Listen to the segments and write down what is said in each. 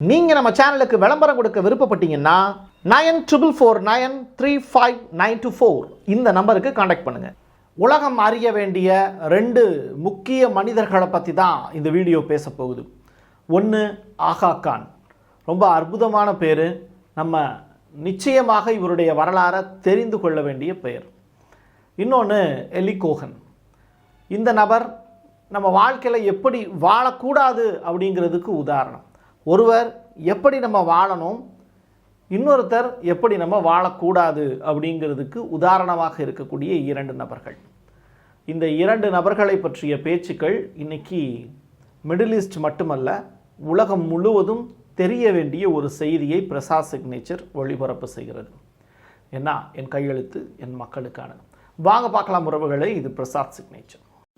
நீங்கள் நம்ம சேனலுக்கு விளம்பரம் கொடுக்க விருப்பப்பட்டீங்கன்னா nine triple four nine three five nine two four இந்த நம்பருக்கு காண்டாக்ட் பண்ணுங்கள் உலகம் அறிய வேண்டிய ரெண்டு முக்கிய மனிதர்களை பற்றி தான் இந்த வீடியோ பேச போகுது. ஒன்று ஆகா கான். ரொம்ப அற்புதமான பேர். நம்ம நிச்சயமாக இவருடைய வரலாறை தெரிந்து கொள்ள வேண்டிய பெயர். இன்னொன்று எலி கோகன். இந்த நபர் நம்ம வாழ்க்கையில் எப்படி வாழக்கூடாது அப்படிங்கிறதுக்கு உதாரணம். ஒருவர் எப்படி நம்ம வாழணும் இன்னொருத்தர் எப்படி நம்ம வாழக்கூடாது அப்படிங்கிறதுக்கு உதாரணமாக இருக்கக்கூடிய இரண்டு நபர்கள். இந்த இரண்டு நபர்களை பற்றிய பேச்சுக்கள் இன்னைக்கு மிடில் ஈஸ்ட் மட்டுமல்ல உலகம் முழுவதும் தெரிய வேண்டிய ஒரு செய்தியை பிரசாத் சிக்னேச்சர் ஒளிபரப்பு செய்கிறது. என்ன? என் கையெழுத்து என் மக்களுக்கான வாங்க பார்க்கலாம் உறவுகளை இது பிரசாத் சிக்னேச்சர்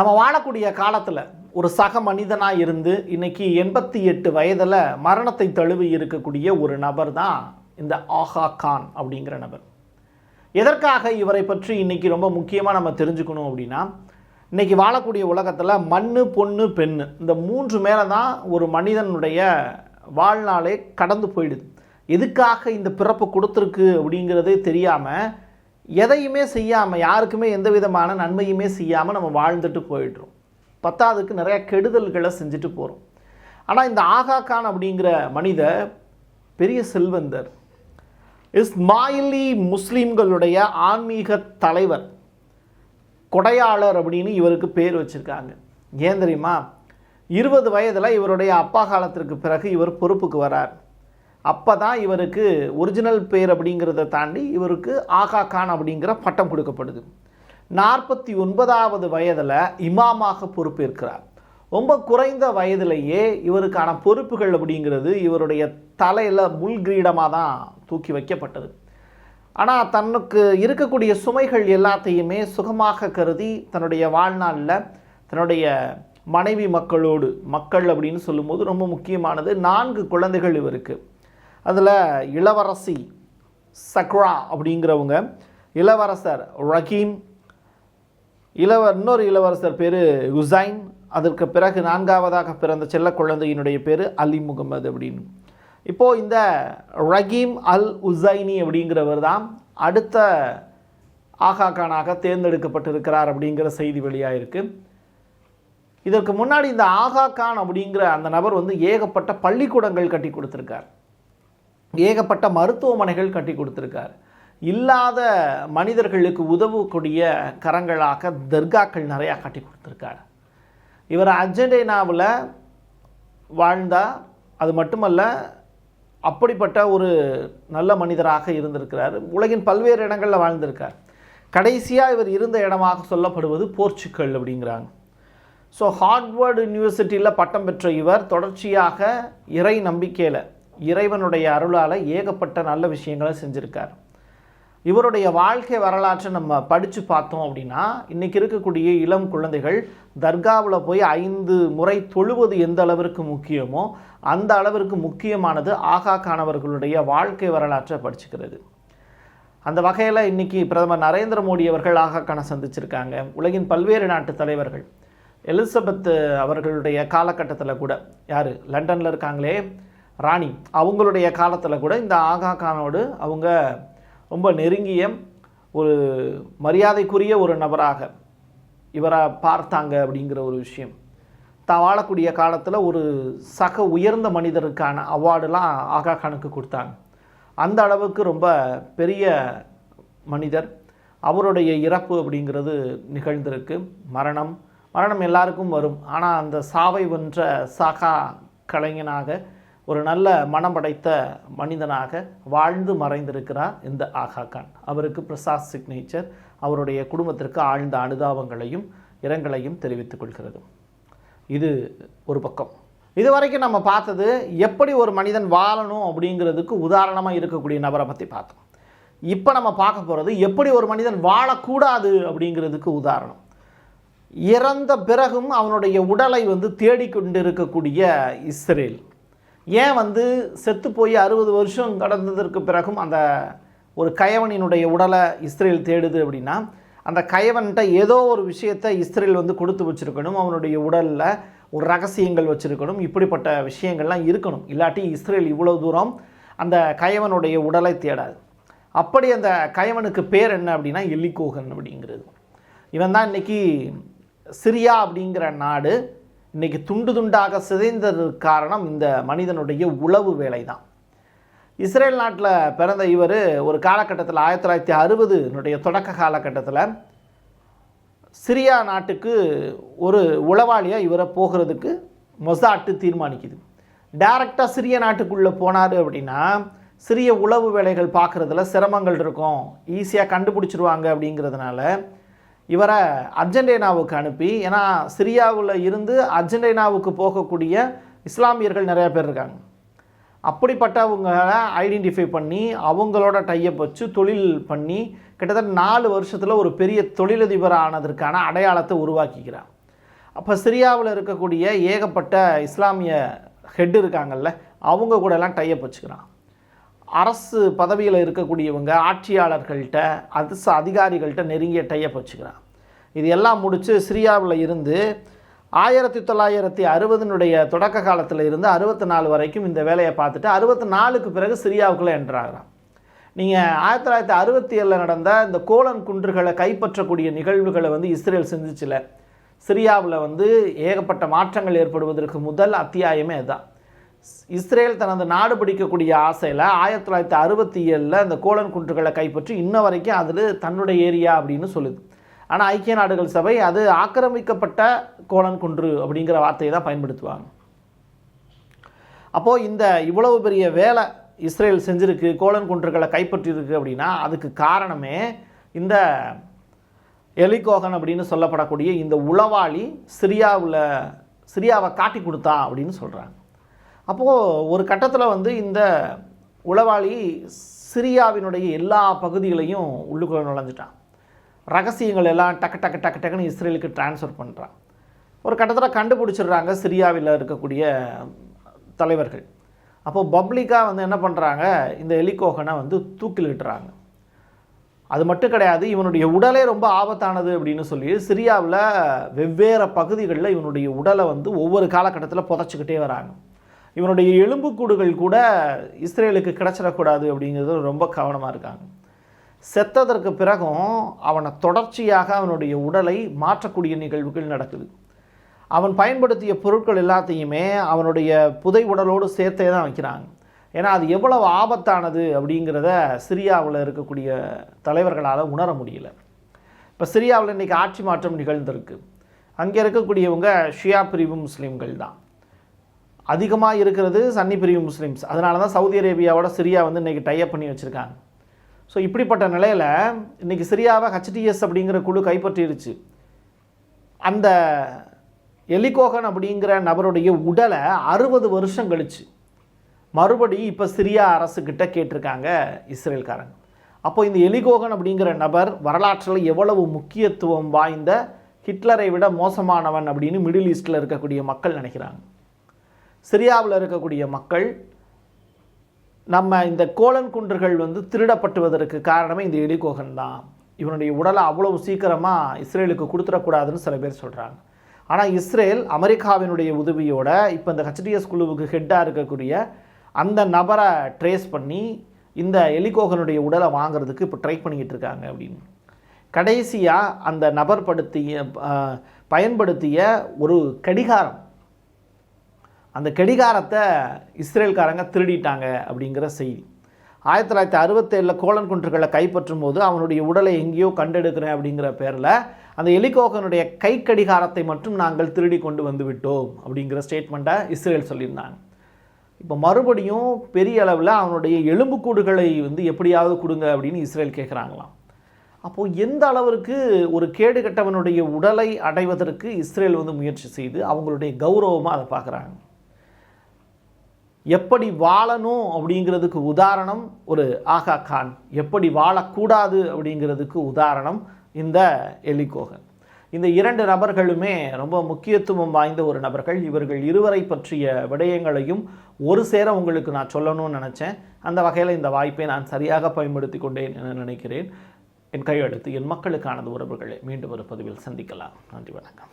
நம்ம வாழக்கூடிய காலத்தில் ஒரு சக மனிதனாக இருந்து இன்றைக்கி எண்பத்தி எட்டு வயதில் மரணத்தை தழுவி இருக்கக்கூடிய ஒரு நபர் தான் இந்த ஆஹா கான் அப்படிங்கிற நபர். எதற்காக இவரை பற்றி இன்றைக்கி ரொம்ப முக்கியமாக நம்ம தெரிஞ்சுக்கணும் அப்படின்னா இன்றைக்கி வாழக்கூடிய உலகத்தில் மண் பொண்ணு பெண்ணு இந்த மூன்று மேலே தான் ஒரு மனிதனுடைய வாழ்நாளே கடந்து போயிடுது. எதுக்காக இந்த பிறப்பு கொடுத்துருக்கு அப்படிங்கிறதே தெரியாமல் எதையுமே செய்யாமல் யாருக்குமே எந்த விதமான நன்மையுமே செய்யாமல் நம்ம வாழ்ந்துட்டு போயிடுறோம். பத்தாவதுக்கு நிறைய கெடுதல்களை செஞ்சுட்டு போகிறோம் ஆனால் இந்த ஆகா கான் அப்படிங்கிற மனிதர் பெரிய செல்வந்தர் இஸ்மாயிலி முஸ்லீம்களுடைய ஆன்மீக தலைவர் கொடையாளர் அப்படின்னு இவருக்கு பேர் வச்சுருக்காங்க. ஏன் தெரியுமா? இருபது வயதில் இவருடைய அப்பா காலத்திற்கு பிறகு இவர் பொறுப்புக்கு வரார். அப்போ தான் இவருக்கு ஒரிஜினல் பேர் அப்படிங்கிறத தாண்டி இவருக்கு ஆகா கான் அப்படிங்கிற பட்டம் கொடுக்கப்படுது. நாற்பத்தி ஒன்பதாவது வயதில் இமாமாக பொறுப்பேற்கிறார். ரொம்ப குறைந்த வயதிலேயே இவருக்கான பொறுப்புகள் அப்படிங்கிறது இவருடைய தலையில் முள் கிரீடமாக தான் தூக்கி வைக்கப்பட்டது. ஆனால் தன்னுக்கு இருக்கக்கூடிய சுமைகள் எல்லாத்தையுமே சுகமாக கருதி தன்னுடைய வாழ்நாளில் தன்னுடைய மனைவி மக்களோடு மக்கள் அப்படின்னு சொல்லும்போது ரொம்ப முக்கியமானது நான்கு குழந்தைகள் இவருக்கு. அதில் இளவரசி சக்ரா அப்படிங்கிறவங்க. இளவரசர் ரஹீம். இளவ இன்னொரு இளவரசர் பேர் ஹுசைன். அதற்கு பிறகு நான்காவதாக பிறந்த செல்ல குழந்தையினுடைய பேர் அலி முகமது அப்படின்னு. இப்போது இந்த ரஹீம் அல் உசைனி அப்படிங்கிறவர் தான் அடுத்த ஆகா கானாக தேர்ந்தெடுக்கப்பட்டிருக்கிறார் அப்படிங்கிற செய்தி வெளியாக இருக்குது இதற்கு முன்னாடி இந்த ஆகா கான் அப்படிங்கிற அந்த நபர் வந்து ஏகப்பட்ட பள்ளிக்கூடங்கள் கட்டி கொடுத்துருக்கார். ஏகப்பட்ட மருத்துவமனைகள் கட்டி கொடுத்துருக்கார். இல்லாத மனிதர்களுக்கு உதவக்கூடிய கரங்களாக தர்காக்கள் நிறையா கட்டி கொடுத்துருக்கார். இவர் அர்ஜென்டினாவில் வாழ்ந்தா அது மட்டுமல்ல அப்படிப்பட்ட ஒரு நல்ல மனிதராக இருந்திருக்கிறார். உலகின் பல்வேறு இடங்களில் வாழ்ந்திருக்கார். கடைசியாக இவர் இருந்த இடமாக சொல்லப்படுவது போர்ச்சுக்கல் அப்படிங்கிறாங்க. ஸோ ஹார்ட்வர்டு யூனிவர்சிட்டியில் பட்டம் பெற்ற இவர் தொடர்ச்சியாக இறை நம்பிக்கையில் இறைவனுடைய அருளால் ஏகப்பட்ட நல்ல விஷயங்களை செஞ்சுருக்கார். இவருடைய வாழ்க்கை வரலாற்றை நம்ம படித்து பார்த்தோம் அப்படின்னா இன்றைக்கி இருக்கக்கூடிய இளம் குழந்தைகள் தர்காவில் போய் ஐந்து முறை தொழுவது எந்த அளவிற்கு முக்கியமோ அந்த அளவிற்கு முக்கியமானது ஆகா கானவர்களுடைய வாழ்க்கை வரலாற்றை படிச்சுக்கிறது. அந்த வகையில் இன்றைக்கி பிரதமர் நரேந்திர மோடி அவர்கள் ஆகா கானை சந்திச்சிருக்காங்க. உலகின் பல்வேறு நாட்டு தலைவர்கள். எலிசபெத் அவர்களுடைய காலகட்டத்தில் கூட யார்? லண்டனில் இருக்காங்களே. ராணி அவங்களுடைய காலத்தில் கூட இந்த ஆகா கானோடு அவங்க ரொம்ப நெருங்கிய ஒரு மரியாதைக்குரிய ஒரு நபராக இவரை பார்த்தாங்க அப்படிங்கிற ஒரு விஷயம். தான் வாழக்கூடிய காலத்தில் ஒரு சக உயர்ந்த மனிதருக்கான அவார்டுலாம் ஆகா கானுக்கு கொடுத்தாங்க. அந்த அளவுக்கு ரொம்ப பெரிய மனிதர். அவருடைய இறப்பு அப்படிங்கிறது நிகழ்ந்திருக்கு. மரணம் மரணம் எல்லாருக்கும் வரும். ஆனால் அந்த சாவை வென்ற சாகா கலைஞனாக ஒரு நல்ல மனம் படைத்த மனிதனாக வாழ்ந்து மறைந்திருக்கிறார் இந்த ஆகா கான். அவருக்கு பிரசாத் சிக்னேச்சர் அவருடைய குடும்பத்திற்கு ஆழ்ந்த அனுதாபங்களையும் இரங்கலையும் தெரிவித்துக் கொள்கிறது. இது ஒரு பக்கம். இது வரைக்கும் நம்ம பார்த்தது எப்படி ஒரு மனிதன் வாழணும் அப்படிங்கிறதுக்கு உதாரணமாக இருக்கக்கூடிய நபரை பற்றி பார்த்தோம். இப்போ நம்ம பார்க்க போகிறது எப்படி ஒரு மனிதன் வாழக்கூடாது அப்படிங்கிறதுக்கு உதாரணம். இறந்த பிறகும் அவனுடைய உடலை வந்து தேடிக்கொண்டிருக்கக்கூடிய இஸ்ரேல். ஏன் வந்து செத்து போய் அறுபது வருஷம் கடந்ததற்கு பிறகும் அந்த ஒரு கயவனினுடைய உடலை இஸ்ரேல் தேடுது அப்படின்னா அந்த கயவன்கிட்ட ஏதோ ஒரு விஷயத்தை இஸ்ரேல் வந்து கொடுத்து வச்சிருக்கணும். அவனுடைய உடலில் ஒரு ரகசியங்கள் வச்சுருக்கணும். இப்படிப்பட்ட விஷயங்கள்லாம் இருக்கணும். இல்லாட்டி இஸ்ரேல் இவ்வளோ தூரம் அந்த கயவனுடைய உடலை தேடாது. அப்படி அந்த கயவனுக்கு பேர் என்ன அப்படின்னா எல்லிகோகன் அப்படிங்கிறது. இவன் தான் இன்னைக்கு சிரியா அப்படிங்கிற நாடு இன்றைக்கி துண்டு துண்டாக சிதைந்ததற்கு காரணம் இந்த மனிதனுடைய உளவு வேலை தான் இஸ்ரேல் நாட்டில் பிறந்த இவர் ஒரு காலகட்டத்தில் ஆயிரத்தி தொள்ளாயிரத்தி அறுபதுனுடைய தொடக்க காலகட்டத்தில் சிரியா நாட்டுக்கு ஒரு உளவாளியாக இவரை போகிறதுக்கு மொசாட்டு தீர்மானிக்குது. டைரக்டாக சிரிய நாட்டுக்குள்ளே போனார் அப்படின்னா சிறிய உளவு வேலைகள் பார்க்குறதுல சிரமங்கள் இருக்கும். ஈஸியாக கண்டுபிடிச்சிருவாங்க அப்படிங்கிறதுனால இவரை அர்ஜென்டினாவுக்கு அனுப்பி ஏன்னா சிரியாவில் இருந்து அர்ஜென்டினாவுக்கு போகக்கூடிய இஸ்லாமியர்கள் நிறைய பேர் இருக்காங்க. அப்படிப்பட்டவங்களை ஐடென்டிஃபை பண்ணி அவங்களோட டையப் வச்சு தொழில் பண்ணி கிட்டத்தட்ட நாலு வருஷத்தில் ஒரு பெரிய தொழிலதிபர் ஆனதற்கான அடையாளத்தை உருவாக்கிக்கிறான் அப்போ சிரியாவில் இருக்கக்கூடிய ஏகப்பட்ட இஸ்லாமிய ஹெட் இருக்காங்கல்ல அவங்க கூடலாம் டையப் வச்சுக்கிறான். அரசு பதவியில் இருக்கக்கூடியவங்க ஆட்சியாளர்கள்ட்ட அரசு அதிகாரிகள்கிட்ட நெருங்கிய டையப் வச்சுக்கிறான் இது எல்லாம் முடித்து சிரியாவில் இருந்து ஆயிரத்தி தொள்ளாயிரத்தி அறுபதுனுடைய தொடக்க காலத்தில் இருந்து அறுபத்தி நாலு வரைக்கும் இந்த வேலையை பார்த்துட்டு அறுபத்தி நாலுக்கு பிறகு சிரியாவுக்குள்ளே என்றாகிறான் நீங்கள் ஆயிரத்தி தொள்ளாயிரத்தி அறுபத்தி ஏழில் நடந்த இந்த கோலன் குன்றுகளை கைப்பற்றக்கூடிய நிகழ்வுகளை வந்து இஸ்ரேல் செஞ்சுச்சுல சிரியாவில் வந்து ஏகப்பட்ட மாற்றங்கள் ஏற்படுவதற்கு முதல் அத்தியாயமே அதுதான். இஸ்ரேல் தனது நாடு பிடிக்கக்கூடிய ஆசையில் ஆயிரத்தி தொள்ளாயிரத்தி அறுபத்தி ஏழில் இந்த கோலன் குன்றுகளை கைப்பற்றி இன்ன வரைக்கும் அதில் தன்னுடைய ஏரியா அப்படின்னு சொல்லுது. ஆனால் ஐக்கிய நாடுகள் சபை அது ஆக்கிரமிக்கப்பட்ட கோலன் குன்று அப்படிங்கிற வார்த்தையை தான் பயன்படுத்துவாங்க. அப்போது இந்த இவ்வளவு பெரிய வேலை இஸ்ரேல் செஞ்சுருக்கு கோலன் குன்றுகளை கைப்பற்றியிருக்கு அப்படின்னா அதுக்கு காரணமே இந்த எலிகோகன் அப்படின்னு சொல்லப்படக்கூடிய இந்த உளவாளி சிரியாவில் சிரியாவை காட்டி கொடுத்தா அப்படின்னு சொல்கிறாங்க அப்போது ஒரு கட்டத்தில் வந்து இந்த உளவாளி சிரியாவினுடைய எல்லா பகுதிகளையும் உள்ளுக்குள்ள நுழைஞ்சிட்டான். ரகசியங்கள் எல்லாம் டக்கு டக்கு டக்கு டக்குன்னு இஸ்ரேலுக்கு ட்ரான்ஸ்ஃபர் பண்ணுறான் ஒரு கட்டத்தில் கண்டுபிடிச்சிடுறாங்க சிரியாவில் இருக்கக்கூடிய தலைவர்கள். அப்போது பப்ளிக்காக வந்து என்ன பண்ணுறாங்க இந்த எலிகோகனை வந்து தூக்கிலிட்டுறாங்க அது மட்டும் கிடையாது இவனுடைய உடலே ரொம்ப ஆபத்தானது அப்படின்னு சொல்லி சிரியாவில் வெவ்வேறு பகுதிகளில் இவனுடைய உடலை வந்து ஒவ்வொரு காலகட்டத்தில் புதைச்சிக்கிட்டே வராங்க. இவனுடைய எலும்புக்கூடுகள் கூட இஸ்ரேலுக்கு கிடைச்சிடக்கூடாது அப்படிங்கிறது ரொம்ப கவனமாக இருக்காங்க. செத்ததற்கு பிறகும் அவனை தொடர்ச்சியாக அவனுடைய உடலை மாற்றக்கூடிய நிகழ்வுகள் நடக்குது. அவன் பயன்படுத்திய பொருட்கள் எல்லாத்தையுமே அவனுடைய புதை உடலோடு சேர்த்தே தான் வைக்கிறாங்க. ஏன்னா அது எவ்வளவு ஆபத்தானது அப்படிங்கிறத சிரியாவில் இருக்கக்கூடிய தலைவர்களால் உணர முடியல. இப்போ சிரியாவில் இன்றைக்கி ஆட்சி மாற்றம் நிகழ்ந்திருக்கு. அங்கே இருக்கக்கூடியவங்க ஷியா பிரிவு முஸ்லீம்கள் தான். அதிகமாக இருக்கிறது சன்னி பிரிவு முஸ்லீம்ஸ். அதனால தான் சவுதி அரேபியாவோட சிரியா வந்து இன்றைக்கி டைப் பண்ணி வச்சுருக்காங்க. ஸோ இப்படிப்பட்ட நிலையில் இன்றைக்கி சிரியாவை ஹச்டிஎஸ் அப்படிங்கிற குழு கைப்பற்றிருச்சு அந்த எலிகோகன் அப்படிங்கிற நபருடைய உடலை அறுபது வருஷம் கழிச்சு மறுபடி இப்போ சிரியா அரசுக்கிட்ட கேட்டிருக்காங்க இஸ்ரேல்காரங்க. அப்போ இந்த எலிகோகன் அப்படிங்கிற நபர் வரலாற்றில் எவ்வளவு முக்கியத்துவம் வாய்ந்த ஹிட்லரை விட மோசமானவன் அப்படின்னு மிடில் ஈஸ்டில் இருக்கக்கூடிய மக்கள் நினைக்கிறாங்க. சிரியாவில் இருக்கக்கூடிய மக்கள் நம்ம இந்த கோலன் குன்றுகள் வந்து திருடப்பட்டுவதற்கு காரணமே இந்த எலிகோகன் தான். இவனுடைய உடலை அவ்வளவு சீக்கிரமாக இஸ்ரேலுக்கு கொடுத்துடக்கூடாதுன்னு சில பேர் சொல்கிறாங்க ஆனால் இஸ்ரேல் அமெரிக்காவினுடைய உதவியோட இப்போ இந்த ஹெச்டிஎஸ் குழுவுக்கு ஹெட்டாக இருக்கக்கூடிய அந்த நபரை ட்ரேஸ் பண்ணி இந்த எலிகோகனுடைய உடலை வாங்குறதுக்கு இப்போ ட்ரை பண்ணிக்கிட்டு இருக்காங்க அப்படின்னு. கடைசியாக அந்த நபர் படுத்திய பயன்படுத்திய ஒரு கடிகாரம் அந்த கடிகாரத்தை இஸ்ரேல்காரங்க திருடிட்டாங்க அப்படிங்கிற செய்தி. ஆயிரத்தி தொள்ளாயிரத்தி அறுபத்தேழில் கோலன் குன்றுகளை கைப்பற்றும் போது அவனுடைய உடலை எங்கேயோ கண்டெடுக்கிறேன் அப்படிங்கிற பேரில் அந்த எலிகோகனுடைய கை கடிகாரத்தை மட்டும் நாங்கள் திருடி கொண்டு வந்து விட்டோம் அப்படிங்கிற ஸ்டேட்மெண்ட்டை இஸ்ரேல் சொல்லியிருந்தாங்க. இப்போ மறுபடியும் பெரிய அளவில் அவனுடைய எலும்புக்கூடுகளை வந்து எப்படியாவது கொடுங்க அப்படின்னு இஸ்ரேல் கேட்குறாங்களாம் அப்போது எந்த அளவிற்கு ஒரு கேடு கட்டவனுடைய உடலை அடைவதற்கு இஸ்ரேல் வந்து முயற்சி செய்து அவங்களுடைய கௌரவமாக அதை பார்க்குறாங்க எப்படி வாழணும் அப்படிங்கிறதுக்கு உதாரணம் ஒரு ஆகா கான். எப்படி வாழக்கூடாது அப்படிங்கிறதுக்கு உதாரணம் இந்த எலிகோகன். இந்த இரண்டு நபர்களுமே ரொம்ப முக்கியத்துவம் வாய்ந்த ஒரு நபர்கள். இவர்கள் இருவரை பற்றிய விடயங்களையும் ஒரு சேர உங்களுக்கு நான் சொல்லணும்னு நினச்சேன். அந்த வகையில் இந்த வாய்ப்பை நான் சரியாக பயன்படுத்தி கொண்டேன் என நினைக்கிறேன். என் கையெழுத்து என் மக்களுக்கானது உறவுகளை மீண்டும் ஒரு பதிவில் சந்திக்கலாம். நன்றி வணக்கம்.